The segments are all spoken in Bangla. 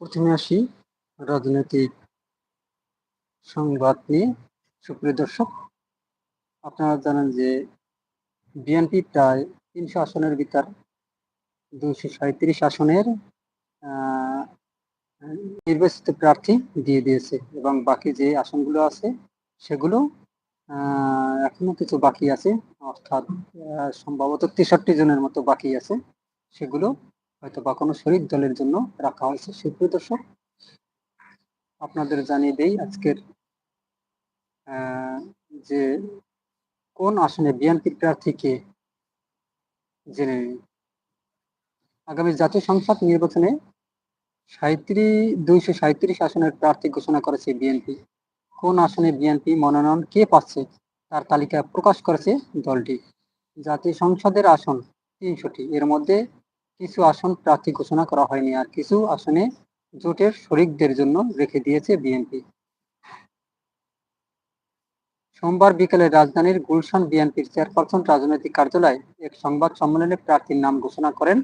প্রথমে আসি রাজনৈতিক সংবাদ নিয়ে। সুপ্রিয় দর্শক, আপনারা জানেন যে বিএনপি প্রায় তিনশো আসনের ভিতর দুশো সাঁত্রিশ আসনের নির্বাচিত প্রার্থী দিয়ে দিয়েছে এবং বাকি যে আসনগুলো আছে সেগুলো এখনও কিছু বাকি আছে। অর্থাৎ সম্ভবত তেষট্টি জনের মতো বাকি আছে। সেগুলো হয়তো বা কোনো শরিক দলের জন্য রাখা হয়েছে। সুপ্রিয় দর্শক, আপনাদের জানিয়ে দেই আজকের যে কোন আসনে বিএনপি প্রার্থীকে জেনে। আগামী জাতীয় সংসদ নির্বাচনে সাঁত্রিশ দুইশো সাঁত্রিশ আসনের প্রার্থী ঘোষণা করেছে বিএনপি। কোন আসনে বিএনপি মনোনয়ন কে পাচ্ছে তার তালিকা প্রকাশ করেছে দলটি। জাতীয় সংসদের আসন তিনশোটি। এর মধ্যে কিছু আসন প্রার্থী ঘোষণা করা হয়নি আর কিছু আসনে জোটের শরিকদের জন্য রেখে দিয়েছে বিএনপি। সোমবার বিকেলে রাজধানীর গুলশান বিএনপির চেয়ারপারসন রাজনৈতিক কার্যালয়ে এক সংবাদ সম্মেলনে প্রার্থীর নাম ঘোষণা করেন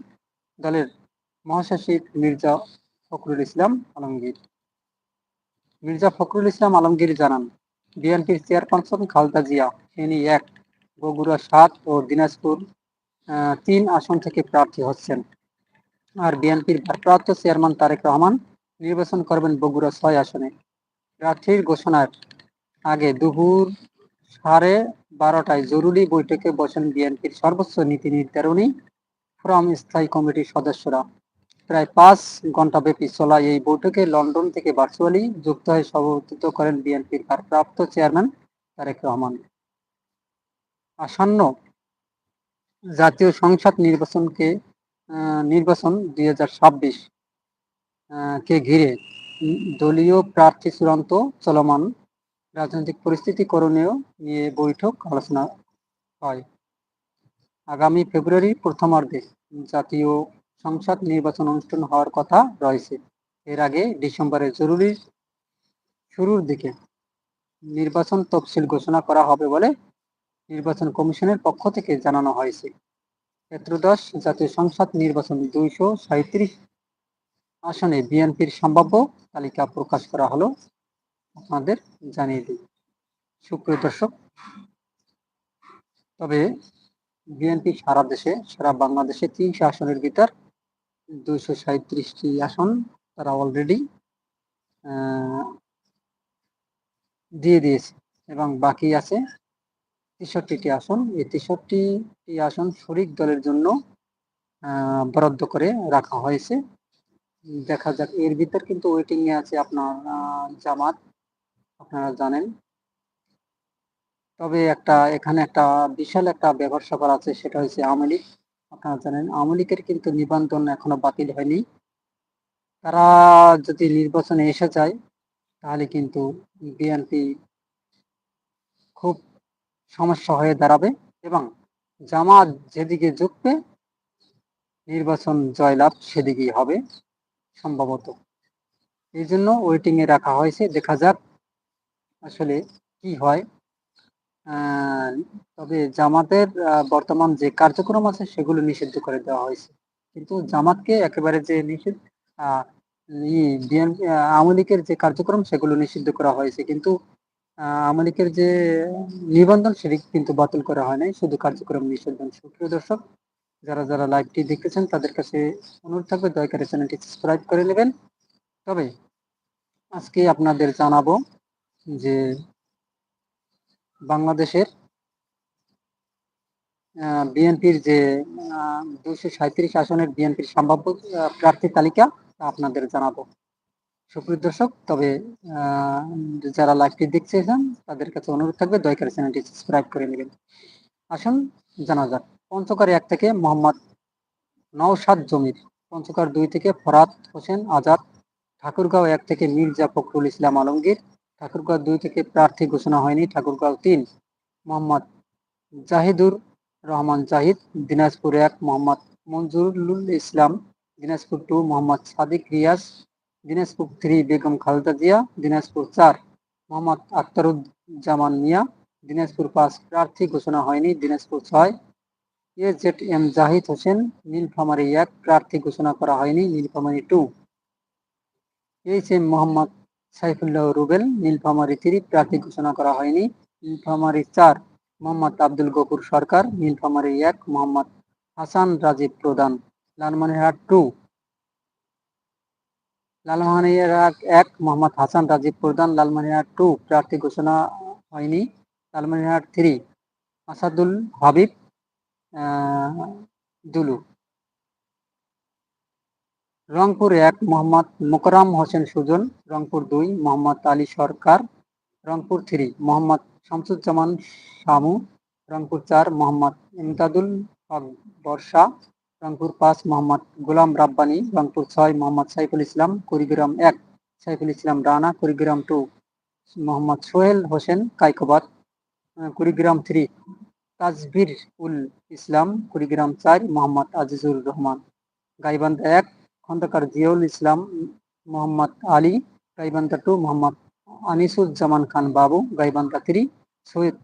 দলের মহাসচিব মির্জা ফখরুল ইসলাম আলমগীর। মির্জা ফখরুল ইসলাম আলমগীর জানান, বিএনপির চেয়ারপারসন খালদা জিয়া ফেনী এক, বগুড়া সাত ও দিনাজপুর তিন আসন থেকে প্রার্থী হচ্ছেন। আর বিএনপির ভারপ্রাপ্ত চেয়ারম্যান তারেক রহমান নির্বাচন করবেন বগুড়া ছয় আসনে। প্রার্থীর ঘোষণার আগে দুপুর সাড়ে বারোটায় জরুরি বৈঠকে বসেন বিএনপির সর্বোচ্চ নীতি নির্ধারণী ফ্রম স্থায়ী কমিটির সদস্যরা। প্রায় পাঁচ ঘণ্টা ব্যাপী চলা এই বৈঠকে লন্ডন থেকে ভার্চুয়ালি যুক্ত হয়ে সভাপতিত্ব করেন বিএনপির ভারপ্রাপ্ত চেয়ারম্যান তারেক রহমান। আসন্ন জাতীয় সংসদ নির্বাচনকে নির্বাচন দুই হাজার ছাব্বিশ কে ঘিরে দলীয় প্রার্থী চূড়ান্ত চলমান রাজনৈতিক পরিস্থিতি করণীয় নিয়ে বৈঠক আলোচনা হয়। আগামী ফেব্রুয়ারির প্রথমার্ধে জাতীয় সংসদ নির্বাচন অনুষ্ঠান হওয়ার কথা রয়েছে। এর আগে ডিসেম্বরের জরুরি শুরুর দিকে নির্বাচন তফসিল ঘোষণা করা হবে বলে নির্বাচন কমিশনের পক্ষ থেকে জানানো হয়েছে। ত্রয়োদশ জাতীয় সংসদ নির্বাচন দুইশো সাঁত্রিশ আসনে বিএনপির সম্ভাব্য তালিকা প্রকাশ করা হলো। আপনাদের জানিয়ে দিই। সুপ্রিয় দর্শক, তবে বিএনপি সারা দেশে, সারা বাংলাদেশে তিনশো আসনের ভিতর দুইশো সাঁত্রিশটি আসন তারা অলরেডি দিয়ে দিয়েছে এবং বাকি আছে তেষট্টিটি আসন। এই তেষট্টিটি আসন শরিক দলের জন্য বরাদ্দ করে রাখা হয়েছে। দেখা যাক, এর ভিতর কিন্তু ওয়েটিং এ আছে আপনার জামাত, আপনারা জানেন। তবে একটা, এখানে একটা বিশাল একটা ব্যাপার স্যাপার আছে, সেটা হচ্ছে আওয়ামী আপনারা জানেন, আওয়ামী লীগের কিন্তু নিবন্ধন এখনও বাতিল হয়নি। তারা যদি নির্বাচনে এসে যায়, তাহলে কিন্তু বিএনপি খুব সমস্যা হয়ে দাঁড়াবে এবং জামাত যেদিকে ঝুঁকবে, নির্বাচন জয়লাভ সেদিকেই হবে সম্ভবত। এই জন্য ওয়েটিং এ রাখা হয়েছে। দেখা যাক আসলে কি হয়। তবে জামাতের বর্তমান যে কার্যক্রম আছে সেগুলো নিষিদ্ধ করে দেওয়া হয়েছে। কিন্তু জামাতকে একেবারে যে নিষিদ্ধ আওয়ামী লীগের যে কার্যক্রম সেগুলো নিষিদ্ধ করা হয়েছে। কিন্তু আওয়ামী লীগের যে নিবন্ধন সেটি কিন্তু বাতিল করা হয় নাই। শুধু কার্যক্রম নিষিদ্ধ সুপ্রিয় দর্শক যারা যারা লাইভটি দেখতেছেন তাদের কাছে অনুরোধ থাকবে দয়া করে চ্যানেলটি সাবস্ক্রাইব করে নেবেন। তবে আজকে আপনাদের জানাব যে বাংলাদেশের বিএনপির যে দুশো সাঁত্রিশ আসনের বিএনপির সম্ভাব্য আহ, প্রার্থী তালিকা তা আপনাদের জানাব। সুপ্রিয় দর্শক, তবে যারা লাইভটি দেখছেন তাদের কাছে অনুরোধ থাকবে, দয়া করে চ্যানেলটি সাবস্ক্রাইব করে নেবেন। আসুন, জানা যাক পঞ্চকার এক থেকে মোহাম্মদ নওশাদ জমির পঞ্চকার দুই থেকে ফরাত হোসেন আজাদ, ঠাকুরগাঁও এক থেকে মির্জা ফখরুল ইসলাম আলমগীর, ঠাকুরগাঁও দুই থেকে প্রার্থী ঘোষণা হয়নি, ঠাকুরগাঁও তিন, মোহাম্মদ জাহিদুর রহমান জাহিদ, দিনাজপুর এক, মোহাম্মদ মঞ্জুরুল ইসলাম, দিনাজপুর টু, মোহাম্মদ সাদিক রিয়াজ দিনাজপুর থ্রি বেগম খালেদা জিয়া, দিনাজপুর চার মোহাম্মদ আখতারুজ্জামান মিয়া, দিনাজপুর পাঁচ প্রার্থী ঘোষণা হয়নি, দিনাজপুর ছয় A Z M Zahid Hossain, Nilphamari এক প্রার্থী ঘোষণা করা হয়নি, Nilphamari two. H M Mohammad Saifullah Rubel, Nilphamari three প্রার্থী ঘোষণা করা হয়নি, নীলফামারী চার মোহাম্মদ আব্দুল গফুর সরকার, নীলফামারী এক মোহাম্মদ হাসান রাজীব প্রধান, লালমনিরহাট টু। লালমনিরহাট এক মোহাম্মদ হাসান রাজীব প্রধান লালমনিরহাট টু প্রার্থী ঘোষণা হয়নি। লালমনিরহাট থ্রি আসাদুল হাবিব দুলু। রংপুর এক, মোহাম্মদ মোকরাম হোসেন সুজন। রংপুর দুই, মোহাম্মদ আলী সরকার। রংপুর থ্রি মোহাম্মদ শামসুজ্জামান শামু। রংপুর চার, মোহাম্মদ ইমদাদুল হক বর্ষা। রংপুর পাঁচ মোহাম্মদ গোলাম রাব্বানি রংপুর ছয় মোহাম্মদ সাইফুল ইসলাম, কুড়িগ্রাম এক সাইফুল ইসলাম রানা, কুড়িগ্রাম টু মোহাম্মদ সোহেল হোসেন কাইকোবাদ কুড়িগ্রাম থ্রি তাজবির উল ইসলাম, কুড়িগ্রাম চার মোহাম্মদ আজিজুর রহমান। গাইবান্ধা এক খন্দকার জিয়াউল ইসলাম, মোহাম্মদ আলী। গাইবান্ধা টু মোহাম্মদ আনিসুজ্জামান খান বাবু। গাইবান্ধা থ্রি সৈয়দ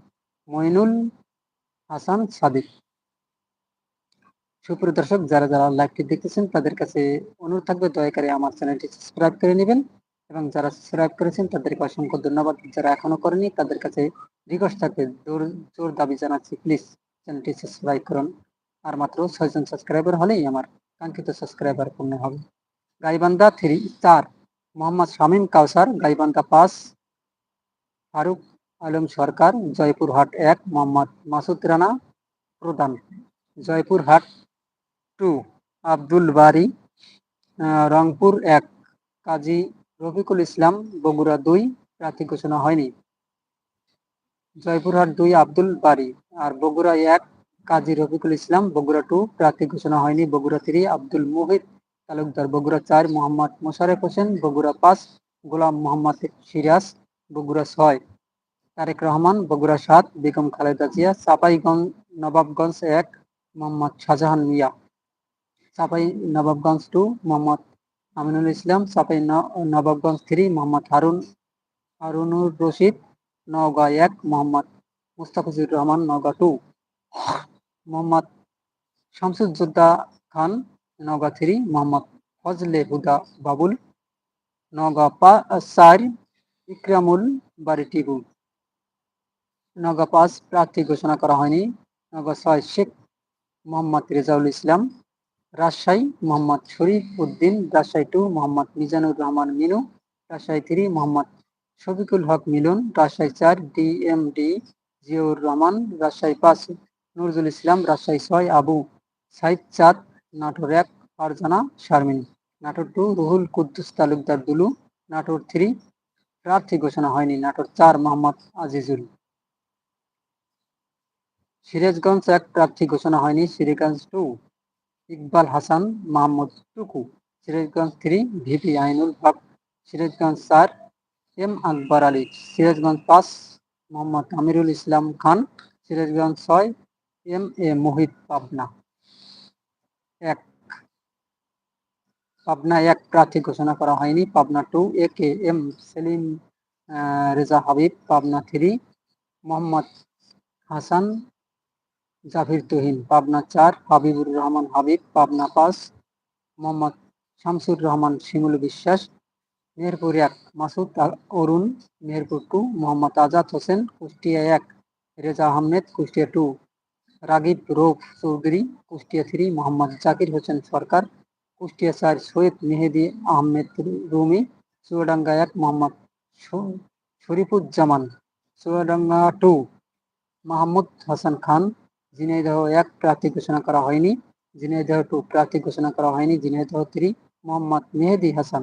মইনুল হাসান সাদিক। সুপ্রিয় দর্শক যারা যারা লাইভটি দেখতেছেন, তাদের কাছে অনুরোধ থাকবে, দয়া করে আমার চ্যানেলটি সাবস্ক্রাইব করে নেবেন এবং যারা সাবস্ক্রাইব করেছেন, তাদেরকে অসংখ্য ধন্যবাদ। যারা এখনও করেনি তাদের কাছে রিকোয়েস্ট থাকবে, জোর জোর দাবি জানাচ্ছি প্লিজ চ্যানেলটি সাবস্ক্রাইব করুন। আর মাত্র ছয়জন সাবস্ক্রাইবার হলেই আমার কাঙ্ক্ষিত সাবস্ক্রাইবার পূর্ণ হবে। গাইবান্ধা থ্রি চার মোহাম্মদ শামীম কাউসার, গাইবান্ধা পাঁচ, ফারুক আলম সরকার, জয়পুরহাট এক, মোহাম্মদ মাসুদ রানা প্রধান। জয়পুরহাট টু আব্দুল বারি রংপুর এক, কাজী রফিকুল ইসলাম, বগুড়া দুই, প্রার্থী ঘোষণা হয়নি। জয়পুরহাট দুই, আব্দুল বারি আর বগুড়া এক, কাজী রফিকুল ইসলাম, বগুড়া টু, প্রার্থী ঘোষণা হয়নি। বগুড়া থ্রি, আব্দুল মুহিত তালুকদার, বগুড়া চার, মোহাম্মদ মোশারেফ হোসেন, বগুড়া পাঁচ, গোলাম মোহাম্মদ সিরাজ, বগুড়া ছয়, তারেক রহমান, বগুড়া সাত, বেগম খালেদা জিয়া, চাপাইগঞ্জ, নবাবগঞ্জ এক, মোহাম্মদ শাহজাহান মিয়া। চাপাই নবাবগঞ্জ টু মোহাম্মদ আমিনুল ইসলাম ন- নবাবগঞ্জ থ্রি মোহাম্মদ হারুন, হারুনুর রশিদ, নওগাঁ এক, মোহাম্মদ মুস্তাফিজুর রহমান, নওগাঁ টু মোহাম্মদ শামসুজ্জোদ্ধা খান, নওগাঁ থ্রি মোহাম্মদ ফজলে হুদা বাবুল, নওগাঁ পা, চার, ইকরামুল বাড়ি টিবু নওগাঁ পাঁচ, প্রার্থী ঘোষণা করা হয়নি। নওগাঁ ছয়, শেখ মোহাম্মদ রেজাউল ইসলাম। রাজশাহী, মোহাম্মদ শরীফ উদ্দিন, রাজশাহী টু মোহাম্মদ মিজানুর রহমান মিনু, রাজশাহী থ্রি মোহাম্মদ শফিকুল হক মিলন, রাজশাহী চার D M D Ziaur Rahman, Rajshahi পাঁচ, নজরুল ইসলাম, রাজশাহী ছয়, আবু সাইদ চাঁদ, নাটোর এক, ফারজানা শারমিন। নাটোর টু রুহুল কুদ্দুস তালুকদার দুলু। নাটোর থ্রি প্রার্থী ঘোষণা হয়নি। নাটোর চার, মোহাম্মদ আজিজুল। সিরাজগঞ্জ এক, প্রার্থী ঘোষণা হয়নি। Sirajganj two Iqbal Hasan, Mahmud Tuku, Sirajganj three, VP Ainul Haque, Sirajganj চার, এম আকবর আলী, সিরাজগঞ্জ পাঁচ, মোহাম্মদ আমিরুল ইসলাম খান, সিরাজগঞ্জ ছয়, এম এ মোহিত পাবনা এক। পাবনা এক প্রার্থী ঘোষণা করা হয়নি। Pabna two, A K M Selim Reza Habib, Pabna three, Mohammad Hasan Jafir Tuhin Pabna চার, হাবিবুর রহমান হাবিব, পাবনা পাঁচ, মোহাম্মদ শামসুর রহমান শিমুল বিশ্বাস, মেহেরপুর এক, মাসুদ অরুণ, মেহেরপুর টু, মোহাম্মদ আজাদ হোসেন, কুষ্টিয়া এক, রেজা আহমেদ, কুষ্টিয়া টু, রাগিব রৌফ চৌধুরী, কুষ্টিয়া থ্রি, মোহাম্মদ জাকির হোসেন সরকার, কুষ্টিয়া চার, সৈয়দ মেহেদি আহমেদ রুমি, চুয়াডাঙ্গা এক, মোহাম্মদ শরীফুজ্জামান, চুয়াডাঙ্গা টু, মাহমুদ হাসান খান ঝিনাইদহ এক প্রার্থী ঘোষণা করা হয়নি। ঝিনাইদহ টু প্রার্থী ঘোষণা করা হয়নি। ঝিনাইদহ থ্রি, মোহাম্মদ মেহেদি হাসান।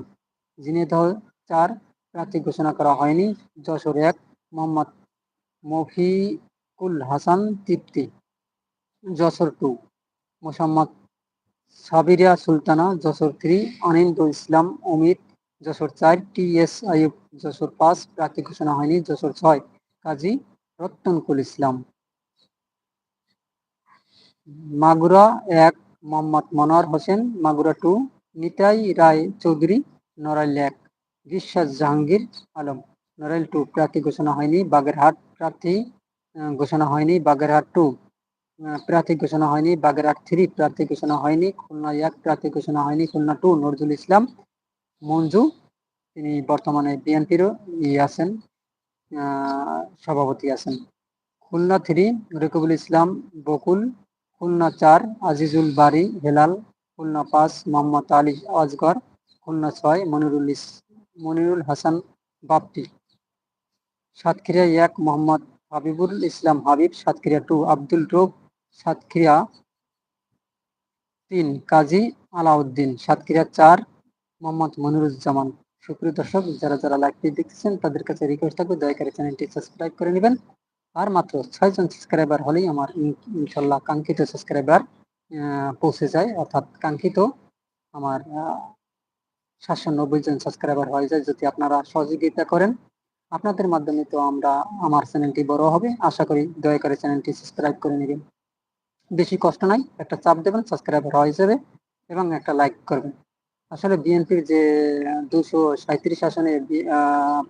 ঝিনাইদহ চার প্রার্থী ঘোষণা করা হয়নি। যশোর এক, মোহাম্মদ মফিকুল হাসান তৃপ্তি। যশোর টু, মোসাম্মদ সাবিরিয়া সুলতানা। যশোর থ্রি আনিন্দু ইসলাম অমিত যশোর চার, টি এস আইব যশোর পাঁচ, প্রার্থী ঘোষণা হয়নি। যশোর ছয়, কাজী রত্তনকুল ইসলাম। মাগুরা এক, মোহাম্মদ মনোয়ার হোসেন, মাগুরা টু, নিতাই রায় চৌধুরী, নড়াইল এক বিশ্বাস জাহাঙ্গীর আলম। নড়াইল টু প্রার্থী ঘোষণা হয়নি, বাগেরহাট প্রার্থী ঘোষণা হয়নি, বাগেরহাট টু প্রার্থী ঘোষণা হয়নি, বাগেরহাট থ্রি প্রার্থী ঘোষণা হয়নি, খুলনা এক প্রার্থী ঘোষণা হয়নি, খুলনা টু নজরুল ইসলাম, মঞ্জু, তিনি বর্তমানে বিএনপিরও ই আছেন সভাপতি আছেন। খুলনা থ্রি, রকিবুল ইসলাম, বকুল খুলনা চার, আজিজুল বারি, হেলাল, খুলনা পাঁচ, মোহাম্মদ আলী আজগর, খুলনা ছয়, মনিরুল ইস, মনিরুল হাসান বাপ্পি। সাতক্ষীরা এক, মোহাম্মদ হাবিবুল ইসলাম হাবিব। সাতক্ষীরা টু, আব্দুল রব। সাতক্ষীরা তিন, কাজী আলাউদ্দিন। সাতক্ষীরা চার, মোহাম্মদ মনিরুজ্জামান। সুপ্রিয় দর্শক, যারা যারা লাইভটি দেখতেছেন, তাদের কাছে রিকোয়েস্ট থাকবে, দয়া করে চ্যানেলটি সাবস্ক্রাইব করে নেবেন। আর মাত্র ছয়জন সাবস্ক্রাইবার হলেই আমার ইনশাল্লাহ কাঙ্ক্ষিত সাবস্ক্রাইবার পৌঁছে যায়। অর্থাৎ কাঙ্ক্ষিত আমার সাতশো নব্বই জন সাবস্ক্রাইবার হয়ে যায় যদি আপনারা সহযোগিতা করেন। আপনাদের মাধ্যমে তো আমরা, আমার চ্যানেলটি বড় হবে। আশা করি দয়া করে চ্যানেলটি সাবস্ক্রাইব করে নেবেন। বেশি কষ্ট নাই, একটা চাপ দেবেন সাবস্ক্রাইবার হয়ে যাবে এবং একটা লাইক করবেন। আসলে বিএনপির যে দুশো সাঁত্রিশ আসনে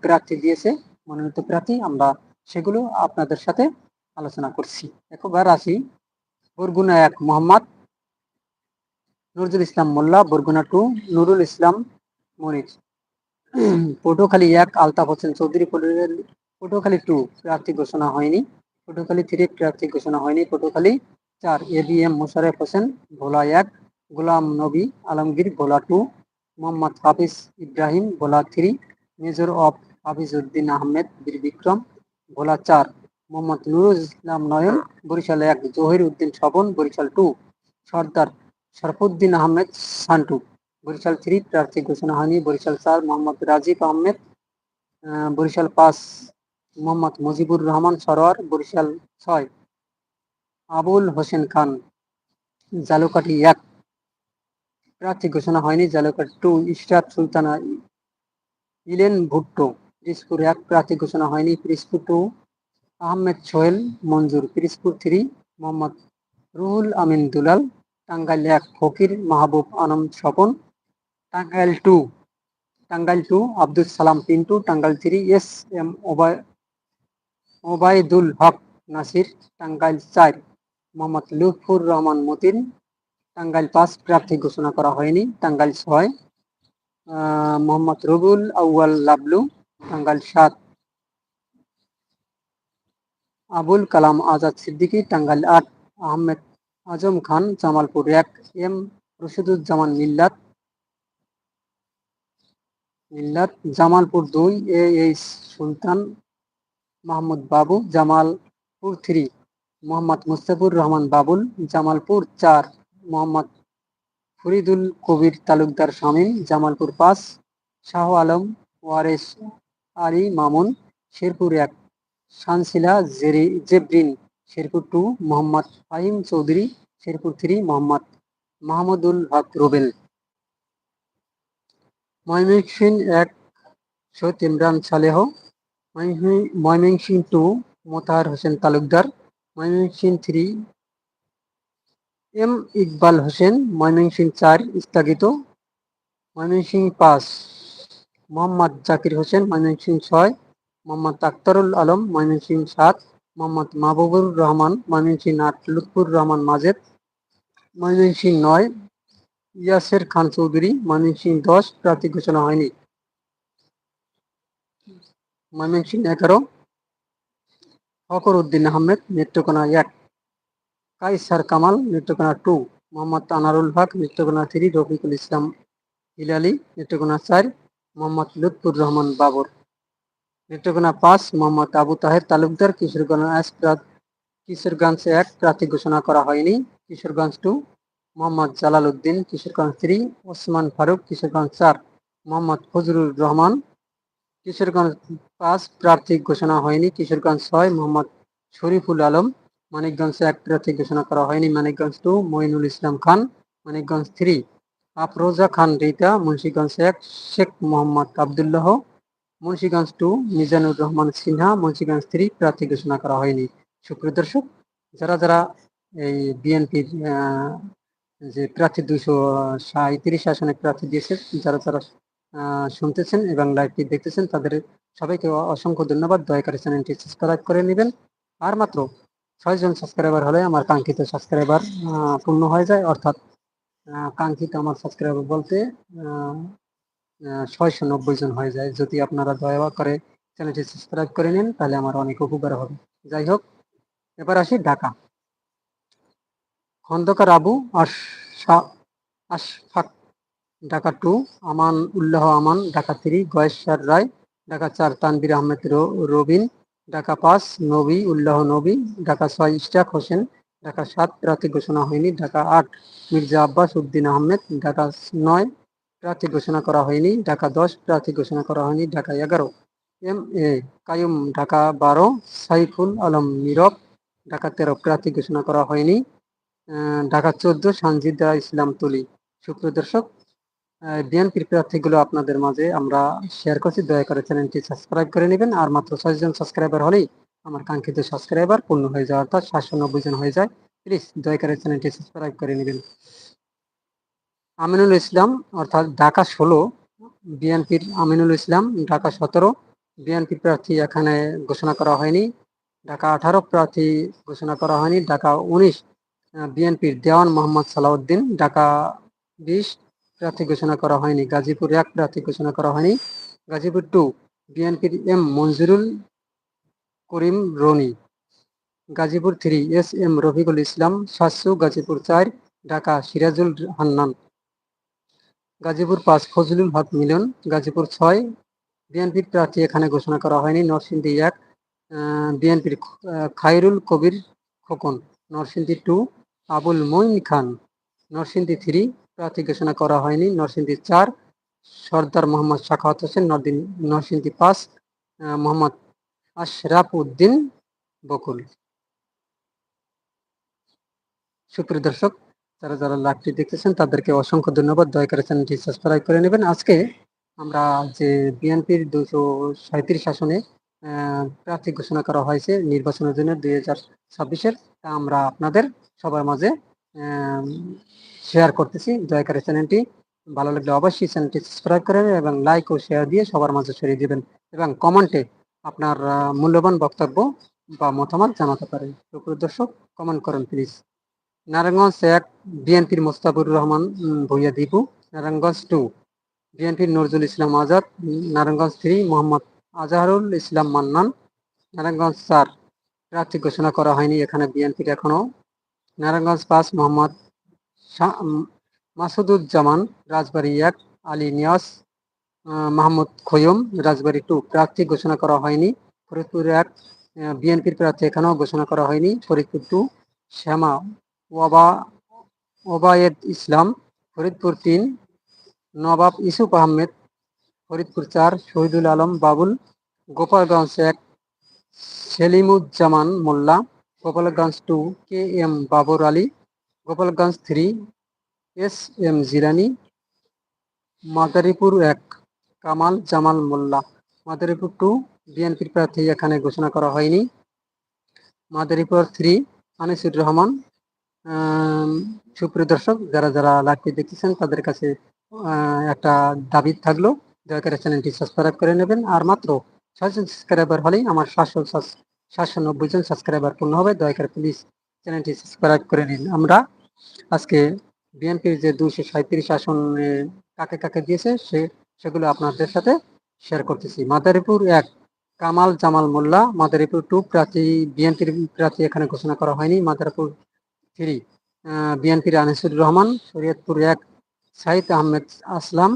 প্রার্থী দিয়েছে, মনোনীত প্রার্থী, আমরা সেগুলো আপনাদের সাথে আলোচনা করছি। একবার আসি বরগুনা এক, মোহাম্মদ নজরুল ইসলাম মোল্লা, বরগুনা টু, নুরুল ইসলাম মনির। পটুখালী এক, আলতাফ হোসেন চৌধুরী পটুখালী- টু, প্রার্থী ঘোষণা হয়নি। পটুখালী থ্রি, প্রার্থী ঘোষণা হয়নি। পটুখালী চার, A B M Mosharef Hossain, Bhola এক, Golam Nabi Alamgir, Bhola two, Mohammad Hafiz Ibrahim, Bhola three, major of Hafiz Uddin Ahmed Bir Bikram Bhola চার, মোহাম্মদ নুরুল ইসলাম নয়ন, বরিশাল এক, জহির উদ্দিন স্বপন বরিশাল টু, সর্দার শরফুদ্দিন আহমেদ সান্টু, বরিশাল থ্রি প্রার্থী ঘোষণা হয়নি, বরিশাল চার, মোহাম্মদ রাজীব আহমেদ বরিশাল পাঁচ, মোহাম্মদ মুজিবুর রহমান সরোয়ার, বরিশাল ছয়, আবুল হোসেন খান জালুকাঠি এক প্রার্থী ঘোষণা হয়নি জালুকাঠি টু, ইশরাত সুলতানা ইলেন ভুট্টো। পিরিসপুর এক প্রার্থী ঘোষণা হয়নি। পিরিসপুর টু আহমেদ সোহেল, মঞ্জুর। পিরিসপুর থ্রি মোহাম্মদ রুহুল আমিন দুলাল, টাঙ্গাইল এক, Fakir Mahbub Anand Swapan. Tangail two Tangail two Abdul Salam Pintu. Tangail three S M ওবায় Obaidul Haque Nasir. Tangail চার, মোহাম্মদ লুৎফুর রহমান মতিন। টাঙ্গাইল পাঁচ প্রার্থী ঘোষণা করা হয়নি। টাঙ্গাইল ছয় মোহাম্মদ রবুল আউয়াল লাবলু। টাঙ্গাইল সাত। আবুল কালাম আজাদ সিদ্দিকী, টাঙ্গাইল আট। আহমেদ আজম খান, জামালপুর এক। এম রশিদুজ্জামান মিল্লাত। মিল্লাত, জামালপুর দুই। A H Sultan, Mahmud Babu, Jamalpur three. Mohammad Mustafur Rahman Babul, Jamalpur চার। মোহাম্মদ ফরিদুল কবির তালুকদার শামীম, জামালপুর পাঁচ। শাহ আলম, ওয়ারেস আলী মামুন শেরপুর এক Shansila Jerry Jebrin Sherpur two Mohammad Fahim Chowdhury Sherpur three Mohammad Mahmudul Haque Rubel. Mymensingh এক Syed Imran Saleh Mymensingh- two Motahar Hossain Talukdar Mymensingh three M Iqbal Hossain Mymensingh চার স্থগিত ময়মনসিং পাঁচ মোহাম্মদ জাকির হোসেন ময়মনসিং ছয়, মোহাম্মদ আক্তারুল আলম ময়মনসিং সাত, মোহাম্মদ মাহবুবুর রহমান ময়মনসিং আট, লুৎফুর রহমান মাজেদ ময়মনসিং নয়, ইয়াসের খান চৌধুরী ময়মনসিং দশ, প্রার্থী ঘোষণা হয়নি। ময়মনসিং এগারো ফকর উদ্দিন আহমেদ, নেত্রকোনা এক কাইসার কামাল, নেত্রকোনা টু, মোহাম্মদ আনারুল হক, নেত্রকোনা থ্রি, রফিকুল ইসলাম হিলালি, নেত্রকোনা চার মোহাম্মদ লুৎফুর রহমান বাবর। নেত্রকোনা পাঁচ, মোহাম্মদ আবু তাহের তালুকদার, কিশোরগঞ্জ কিশোরগঞ্জ এক প্রার্থী ঘোষণা করা হয়নি। কিশোরগঞ্জ টু মোহাম্মদ জালাল উদ্দিন, কিশোরগঞ্জ থ্রি ওসমান ফারুক, কিশোরগঞ্জ চার, মোহাম্মদ ফজলুর রহমান। কিশোরগঞ্জ পাঁচ, প্রার্থী ঘোষণা হয়নি। কিশোরগঞ্জ ছয়, মোহাম্মদ শরীফুল আলম। মানিকগঞ্জ এক প্রার্থী ঘোষণা করা হয়নি। মানিকগঞ্জ টু মঈনুল ইসলাম খান। মানিকগঞ্জ থ্রি আফরোজা খান রিতা, মুন্সিগঞ্জ এক, শেখ মোহাম্মদ আবদুল্লাহ, মুন্সিগঞ্জ টু, মিজানুর রহমান সিনহা, মুন্সিগঞ্জ থ্রি প্রার্থী ঘোষণা করা হয়নি। সুপ্রিয় দর্শক, যারা যারা এই বিএনপির যে প্রার্থী দুশো সাঁত্রিশ আসনে প্রার্থী দিয়েছে যারা যারা শুনতেছেন এবং লাইভটি দেখতেছেন, তাদের সবাইকে অসংখ্য ধন্যবাদ। দয়া করে চ্যানেলটি সাবস্ক্রাইব করে নেবেন। আর মাত্র ছয়জন সাবস্ক্রাইবার হলে আমার কাঙ্ক্ষিত সাবস্ক্রাইবার পূর্ণ হয়ে যায়। অর্থাৎ কাঙ্ক্ষিত আমার সাবস্ক্রাইবার বলতে ছয়শো নব্বই জন হয়ে যায়। যদি আপনারা দয়া করে চ্যানেলটি সাবস্ক্রাইব করে নিন, তাহলে আমার অনেক উপকার হবে। যাই হোক, এবার আসি ঢাকা। খন্দকার আবু আশা আশফাক, ঢাকা টু, আমান উল্লাহ আমান, ঢাকা থ্রি, গয়েশ্বর রায়, ঢাকা চার তানবির আহমেদ রবিন, ঢাকা পাঁচ, নবী উল্লাহ নবী, ঢাকা ছয় ইশতাক হোসেন ঢাকা সাত প্রার্থী ঘোষণা হয়নি। ঢাকা আট মির্জা আব্বাস উদ্দিন আহমেদ। ঢাকা নয় প্রার্থী ঘোষণা করা হয়নি। ঢাকা দশ প্রার্থী ঘোষণা করা হয়নি। ঢাকা এগারো এম এ কায়ুম। ঢাকা বারো সাইফুল আলম নীরব ঢাকা তেরো প্রার্থী ঘোষণা করা হয়নি। ঢাকা চোদ্দ সানজিদা ইসলাম তুলি। সুপ্রিয় দর্শক বিএনপির প্রার্থীগুলো আপনাদের মাঝে আমরা শেয়ার করছি। দয়া করে চ্যানেলটি সাবস্ক্রাইব করে নেবেন। আর মাত্র ছয়জন সাবস্ক্রাইবার হলেই আমার কাঙ্ক্ষিত সাবস্ক্রাইবার পূর্ণ হয়ে যায় অর্থাৎ সাতশো নব্বই জন হয়ে যায়। প্লিজ দয়া করে চ্যানেলটি সাবস্ক্রাইব করে নেবেন। আমিনুল ইসলাম, অর্থাৎ ঢাকা ষোলো, বিএনপির আমিনুল ইসলাম, ঢাকা সতেরো, বিএনপি প্রার্থী এখানে ঘোষণা করা হয়নি। ঢাকা আঠারো প্রার্থী ঘোষণা করা হয়নি। ঢাকা উনিশ বিএনপির দেওয়ান মোহাম্মদ সালাউদ্দিন, ঢাকা বিশ প্রার্থী ঘোষণা করা হয়নি। গাজীপুর এক প্রার্থী ঘোষণা করা হয়নি। গাজীপুর টু বিএনপির M Manjurul Karim Roni. Gazipur three, S M Rafiqul Islam, সাতশো গাজীপুর চার, ঢাকা, সিরাজুল হান্নান। গাজীপুর পাঁচ, ফজলুল হক মিলন, গাজীপুর ছয়, বিএনপির প্রার্থী এখানে ঘোষণা করা হয়নি, নরসিংদী এক বিএনপির খায়রুল কবির খোকন, নরসিংদী টু, আবুল মঈন খান। নরসিংদী থ্রি, প্রার্থী ঘোষণা করা হয়নি, নরসিংদী চার, সর্দার মোহাম্মদ শাখাওয়াত হোসেন, নরদিন, নরসিংদী পাঁচ মোহাম্মদ আশরাফ উদ্দিন বকুল। সুপ্রিয় দর্শক, যারা যারা লাইভটি দেখতেছেন, তাদেরকে অসংখ্য ধন্যবাদ। দয়া করে চ্যানেলটি সাবস্ক্রাইব করে নেবেন। আজকে আমরা যে বিএনপির দুশো সাঁত্রিশ আসনে প্রার্থী ঘোষণা করা হয়েছে নির্বাচনের জন্য দুই হাজার ছাব্বিশের, তা আমরা আপনাদের সবার মাঝে শেয়ার করতেছি। দয়া করে চ্যানেলটি ভালো লাগলে অবশ্যই চ্যানেলটি সাবস্ক্রাইব করেন এবং লাইক ও শেয়ার দিয়ে সবার মাঝে ছড়িয়ে দিবেন এবং কমেন্টে আপনার মূল্যবান বক্তব্য বা মতামত জানাতে পারেন সুপ্রিয় দর্শক কমেন্ট করেন প্লিজ নারায়ণগঞ্জ এক বিএনপির মোস্তাফুর রহমান ভূঁইয়া দীপু। নারায়ণগঞ্জ টু বিএনপির নজরুল ইসলাম আজাদ নারায়ণগঞ্জ থ্রি মোহাম্মদ আজহারুল ইসলাম মান্নান। নারায়ণগঞ্জ চার, প্রার্থী ঘোষণা করা হয়নি, এখানে বিএনপির এখনও নারায়ণগঞ্জ পাঁচ, মোহাম্মদ মাসুদুজ্জামান, রাজবাড়ী এক, আলী নিয়াস মাহমুদ খৈয়ম রাজবাড়ী টু প্রার্থী ঘোষণা করা হয়নি। ফরিদপুর এক বিএনপির প্রার্থী এখানেও ঘোষণা করা হয়নি। ফরিদপুর টু শ্যামা ওয়াবা ওবায়েদ ইসলাম, ফরিদপুর তিন নবাব ইসুফ আহমেদ, ফরিদপুর চার শহীদুল আলম বাবুল, গোপালগঞ্জ এক Selimuzzaman Mollah, Gopalganj two K M Babar Ali, Gopalganj three S M Jirani Madaripur এক কামাল জামাল মোল্লা। মাদারীপুর টু বিএনপির প্রার্থী এখানে ঘোষণা করা হয়নি। মাদারীপুর থ্রি আনিসুর রহমান। সুপ্রিয় দর্শক, যারা যারা লাইভটি দেখতেছেন, তাদের কাছে একটা দাবি থাকল। দয়া করে চ্যানেলটি সাবস্ক্রাইব করে নেবেন। আর মাত্র ছয়জন সাবস্ক্রাইবার হলেই আমার সাতশো সাতশো নব্বই জন সাবস্ক্রাইবার পূর্ণ হবে। দয়া করে প্লিজ চ্যানেলটি সাবস্ক্রাইব করে নিন। আমরা আজকে বিএনপির যে দুশো সাঁত্রিশ আসন কাকে কাকে দিয়েছে, সে সেগুলো আপনাদের সাথে শেয়ার করতেছি। মাদারীপুর এক কামাল জামাল মোল্লা, মাদারীপুর টু প্রার্থী বিএনপির প্রার্থী এখানে ঘোষণা করা হয়নি। মাদারীপুর থ্রি বিএনপির আনিসুর রহমান, শরীয়তপুর এক, সাইদ আহমেদ আসলাম,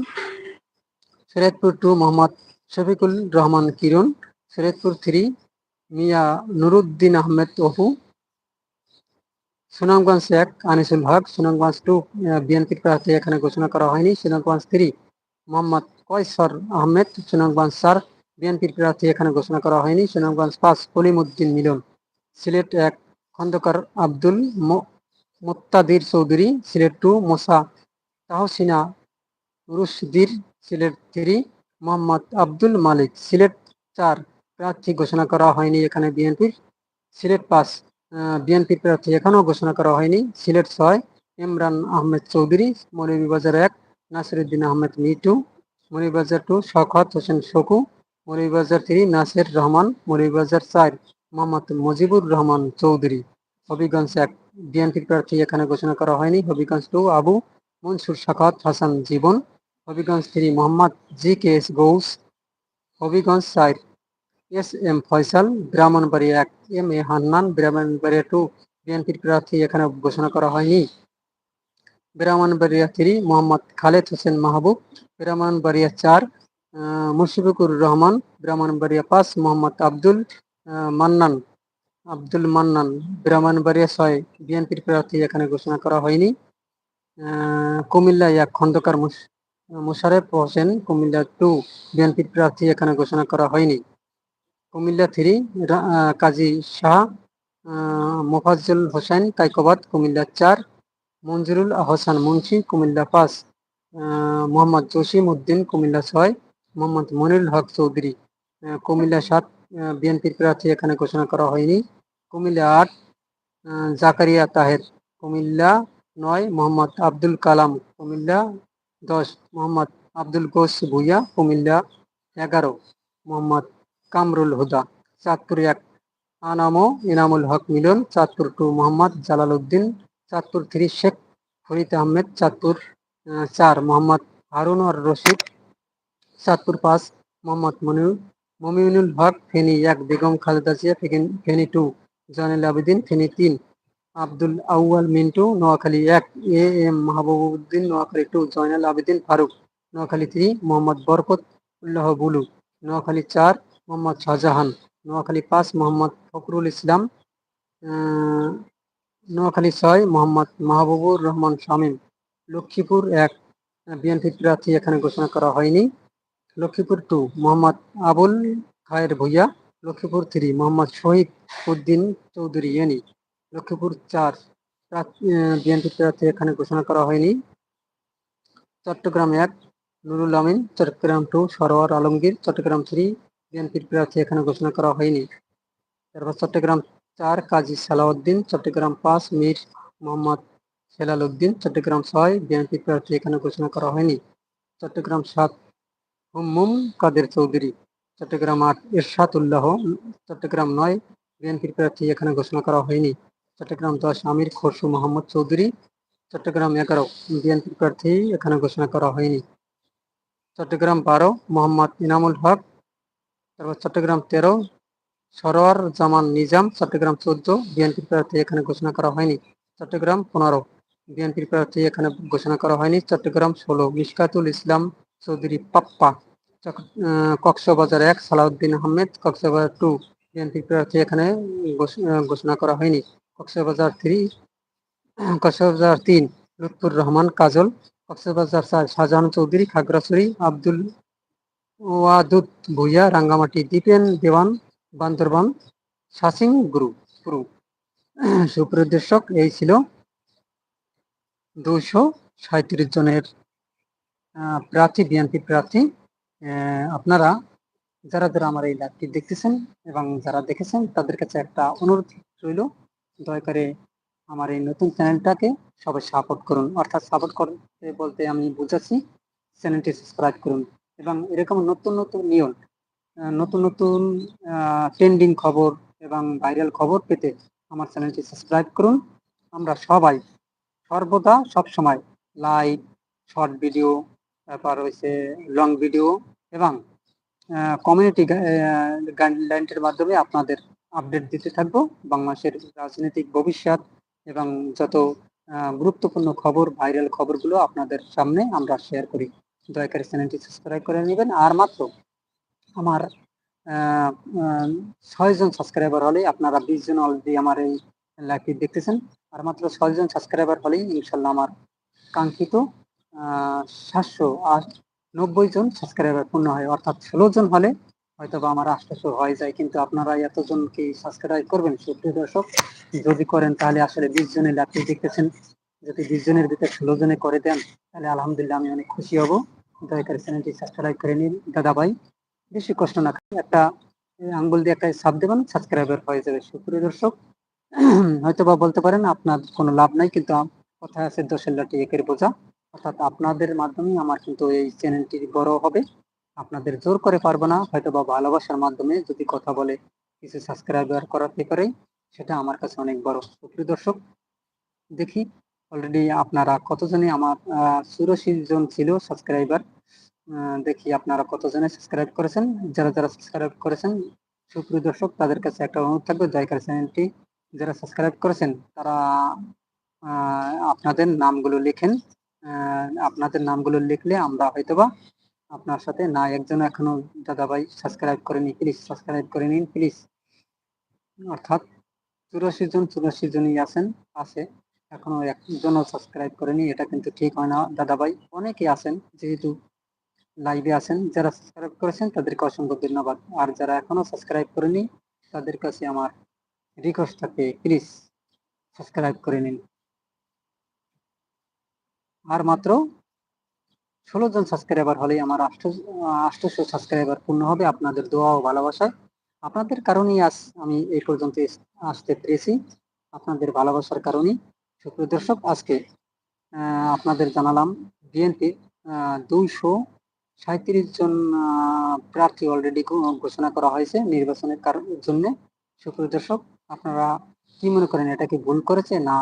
শরীয়তপুর টু মোহাম্মদ শফিকুল রহমান কিরণ, শরীয়তপুর থ্রি মিয়া নুরুদ্দিন আহমেদ অপু, সুনামগঞ্জ এক, আনিসুল হক, সুনামগঞ্জ টু বিএনপির প্রার্থী এখানে ঘোষণা করা হয়নি। সুনামগঞ্জ থ্রি মোহাম্মদ কয়সর আহমেদ সুনামগঞ্জ চার বিএনপির প্রার্থী এখানে ঘোষণা করা হয়নি। সুনামগঞ্জ পাঁচ, কলিমুদ্দিন মিলন। সিলেট এক, খন্দকার আব্দুল মোত্তাদির চৌধুরী। সিলেট টু, মোসা তাহসিনা রুশদির। সিলেট থ্রি, মোহাম্মদ আব্দুল মালিক। সিলেট চার, প্রার্থী ঘোষণা করা হয়নি এখানে বিএনপির। সিলেট পাঁচ বিএনপির প্রার্থী এখনও ঘোষণা করা হয়নি। সিলেট ছয়, ইমরান আহমেদ চৌধুরী। মৌলভীবাজার এক নাসিরুদ্দিন আহমেদ মিটু মৌলভীবাজার টু শখত হোসেন শকু মরিবাজার থ্রি নাসির রহমান মরিবাজার চার মোহাম্মদ মুজিবুর রহমান চৌধুরী। হবিগঞ্জ এক বিএনপির প্রার্থী এখানে ঘোষণা করা হয়নি। Habiganj two Abu Mansur Shakhawat Hasan Jibon. Habiganj three Mohammad G K S Gaus. Habiganj চার এস এম ফয়সাল। ব্রাহ্মণবাড়িয়া এক M A Hannan. Brahmanbaria two বিএনপির প্রার্থী এখানে ঘোষণা করা হয়নি। ব্রাহ্মণবাড়িয়া থ্রি মোহাম্মদ খালেদ হোসেন মাহবুব ব্রাহ্মণবাড়িয়া চার মুশফিকুর রহমান ব্রাহ্মণবাড়িয়া পাঁচ মোহাম্মদ আব্দুল মান্নান আব্দুল মান্নান ব্রাহ্মণবাড়িয়া ছয় বিএনপির প্রার্থী, এখানে ঘোষণা করা হয়নি। কুমিল্লা এক খন্দকার মুশ- মোশারেফ হোসেন, কুমিল্লা টু বিএনপির প্রার্থী, এখানে ঘোষণা করা হয়নি। কুমিল্লা থ্রি কাজী শাহ মোফাজ্জল হোসেন, কাইকোবাদ, কুমিল্লা চার মঞ্জুরুল আহসান মুন্সি, কুমিল্লা পাঁচ। মোহাম্মদ জসিম উদ্দিন, কুমিল্লা ছয়। মোহাম্মদ মনিরুল হক চৌধুরী। কুমিল্লা সাত বিএনপির প্রার্থী এখানে ঘোষণা করা হয়নি। কুমিল্লা আট জাকারিয়া তাহের। কুমিল্লা নয়, মোহাম্মদ আব্দুল কালাম। কুমিল্লা দশ, মোহাম্মদ আব্দুল গোস ভুইয়া। কুমিল্লা এগারো, মোহাম্মদ কামরুল হুদা। চাঁদপুর এক, আনামো, ইনামুল হক মিলন। চাঁদপুর টু, মোহাম্মদ জালাল উদ্দিন। চাঁদপুর থ্রি শেখ ফরিদ আহমেদ, চাঁদপুর চার মোহাম্মদ আর রশিদ, চাঁদপুর পাঁচ মোহাম্মদ মনিউর মমিনুল হক, ফেনী এক, বেগম খালেদা জিয়া ফেনী টু জয়নুল আবেদিন, ফেনী তিন, আব্দুল আউয়াল মিন্টু, নোয়াখালী এক, A M Mahbubuddin, Noakhali two Joynal Abedin Faruk, Noakhali three Mohammad Barkat Ullah Bulu, Noakhali চার, মোহাম্মদ শাহজাহান, নোয়াখালী পাঁচ, মোহাম্মদ ফখরুল ইসলাম নোয়াখালী ছয়, মোহাম্মদ মাহবুবুর রহমান শামীম। লক্ষ্মীপুর এক, বিএনপি প্রার্থী এখানে ঘোষণা করা হয়নি। Lakshmipur two, Mohammad Abul Khair Bhuiyan. Lakshmipur three, Mohammad Shahid Uddin Chowdhury any. Lakshmipur চার বিএনপি প্রার্থী এখানে ঘোষণা করা হয়নি। চট্টগ্রাম এক, নুরুল আমিন। চট্টগ্রাম টু, সরোয়ার আলমগীর। চট্টগ্রাম থ্রি, বিএনপির প্রার্থী এখানে ঘোষণা করা হয়নি। তারপর চট্টগ্রাম চার কাজী সালাউদ্দিন, চট্টগ্রাম পাঁচ, মীর মোহাম্মদ হেলাল উদ্দিন চট্টগ্রাম ছয়, বিএনপি প্রার্থী এখানে ঘোষণা করা হয়নি। চট্টগ্রাম সাত, হুম্মুম কাদের চৌধুরী। চট্টগ্রাম আট ইরশাদ উল্লাহ চট্টগ্রাম নয় বিএনপির প্রার্থী এখানে ঘোষণা করা হয়নি। চট্টগ্রাম দশ, আমির খসরু মোহাম্মদ চৌধুরী। চট্টগ্রাম এগারো বিএনপির প্রার্থী এখানে ঘোষণা করা হয়নি। চট্টগ্রাম বারো, মোহাম্মদ ইনামুল হক। তারপর চট্টগ্রাম তেরো সরোয়ার জামান নিজাম, চট্টগ্রাম চোদ্দ, বিএনপির প্রার্থী এখানে ঘোষণা করা হয়নি, চট্টগ্রাম পনেরো, বিএনপির প্রার্থী এখানে ঘোষণা করা হয়নি, চট্টগ্রাম ষোলো, মিশকাতুল ইসলাম চৌধুরী পাপ্পা কক্সবাজার এক, সালাউদ্দিন আহমেদ, কক্সবাজার টু, বিএনপির প্রার্থী এখানে ঘোষণা করা হয়নি, কক্সবাজার থ্রি কক্সবাজার তিন, লুৎফুর রহমান কাজল, কক্সবাজার চার, শাহজাহান চৌধুরী খাগড়াছড়ি, আব্দুল ওয়াদুদ ভুইয়া, রাঙ্গামাটি দীপেন দেওয়ান বান্দরবান শাসিং গুরু গুরু। সুপ্রিয় দর্শক, এই ছিল দুশো সাঁত্রিশ জনের প্রার্থী, বিএনপি প্রার্থী। আপনারা যারা যারা আমার এই লাইভটি দেখতেছেন এবং যারা দেখেছেন, তাদের কাছে একটা অনুরোধ রইল। দয়া করে আমার এই নতুন চ্যানেলটাকে সবাই সাপোর্ট করুন। অর্থাৎ সাপোর্ট করতে বলতে আমি বুঝাচ্ছি, চ্যানেলটি সাবস্ক্রাইব করুন। এবং এরকম নতুন নতুন নিয়ম নতুন নতুন ট্রেন্ডিং খবর এবং ভাইরাল খবর পেতে আমার চ্যানেলটি সাবস্ক্রাইব করুন। আমরা সবাই সর্বদা সব সময় লাইভ শর্ট ভিডিও তারপর হচ্ছে লং ভিডিও এবং কমিউনিটি গাইডলাইনের মাধ্যমে আপনাদের আপডেট দিতে থাকব। বাংলাদেশের রাজনৈতিক ভবিষ্যৎ এবং যত গুরুত্বপূর্ণ খবর ভাইরাল খবরগুলো আপনাদের সামনে আমরা শেয়ার করি। দয়া করে চ্যানেলটি সাবস্ক্রাইব করে নেবেন। আর মাত্র আমার ছয়জন সাবস্ক্রাইবার হলে আপনারা বিশ জন অলরেডি আমার এই লাইভটি দেখতেছেন। আর মাত্র ছয়জন সাবস্ক্রাইবার হলেই ইনশাল্লাহ আমার কাঙ্ক্ষিত সাতশো আর নব্বই জন সাবস্ক্রাইবার পূর্ণ হয়। অর্থাৎ ষোলো জন হলে হয়তো বা আমার আটশোশো হয়ে যায়। কিন্তু আপনারা এতজন কি সাবস্ক্রাইব করবেন? সুপ্রিয় দর্শক, যদি করেন তাহলে আসলে বিশ জনের লাইভটি দেখতেছেন। যদি বিশ জনের ভিতরে ষোলো জনে করে দেন, তাহলে আলহামদুলিল্লাহ আমি অনেক খুশি হব। দয়া করে চ্যানেলটি সাবস্ক্রাইব করে নিন। দাদা ভাই বেশি কষ্ট না করে একটা আঙ্গুল দিয়ে একটা সাপ দেবেন, সাবস্ক্রাইবার হয়ে যাবে। সুপ্রিয় দর্শক, হয়তো বা বলতে পারেন, আপনার কোনো লাভ নাই, কিন্তু কথায় আছে দোষের লাঠি একের বোঝা। অর্থাৎ আপনাদের মাধ্যমে আমার কিন্তু এই চ্যানেলটি বড় হবে। আপনাদের জোর করে পারব না, হয়তো বা ভালোবাসার মাধ্যমে যদি কথা বলে কিছু সাবস্ক্রাইবার করাতে পারে সেটা আমার কাছে অনেক বড়। সুপ্রিয় দর্শক, দেখি, অলরেডি আপনারা কতজনই আমার চুরাশি জন ছিল সাবস্ক্রাইবার। দেখি আপনারা কতজনে সাবস্ক্রাইব করেছেন। যারা যারা সাবস্ক্রাইব করেছেন, সুপ্রিয় দর্শক, তাদের কাছে একটা অনুরোধ থাকবে। দয়া চ্যানেলটি যারা সাবস্ক্রাইব করেছেন, তারা আপনাদের নামগুলো লিখেন। আপনাদের নামগুলো লিখলে আমরা হয়তোবা আপনার সাথে, না, একজন এখনও দাদাভাই সাবস্ক্রাইব করেনি প্লিজ সাবস্ক্রাইব করে নিন প্লিজ অর্থাৎ চুরাশি জন, চুরাশি জনই আছেন, আছে। এখনও একজনও সাবস্ক্রাইব করেনি, এটা কিন্তু ঠিক হয় না। দাদাভাই, অনেকেই আছেন, যেহেতু লাইভে আছেন, যারা সাবস্ক্রাইব করেছেন, তাদেরকে অসংখ্য ধন্যবাদ। আর যারা এখনও সাবস্ক্রাইব করেনি, তাদের কাছে আমার রিকোয়েস্ট থাকে প্লিজ সাবস্ক্রাইব করে নিন। আর মাত্র ষোলো জন সাবস্ক্রাইবার হলেই আমার আষ্ট আষ্টশো সাবস্ক্রাইবার পূর্ণ হবে আপনাদের দোয়া ও ভালোবাসায়। আপনাদের কারণেই আজ আমি এই পর্যন্ত আসতে পেরেছি। আপনাদের ভালোবাসার কারণেই। সুপ্রিয় দর্শক, আজকে আপনাদের জানালাম বিএনপি দুইশো সাঁত্রিশ জন প্রার্থী অলরেডি ঘোষণা করা হয়েছে নির্বাচনের জন্য। সুপ্রিয় দর্শক, আপনারা কি মনে করেন, এটা কি ভুল করেছে না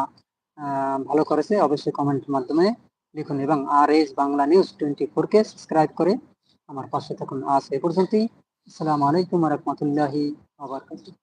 ভালো করেছে? অবশ্যই কমেন্টের মাধ্যমে লিখুন এবং R S Bangla news twenty ফোরকে সাবস্ক্রাইব করে আমার পাশে থাকুন। আজ এ পর্যন্তই। আসসালামু আলাইকুম রহমতুল্লাহি আবরকাতুহ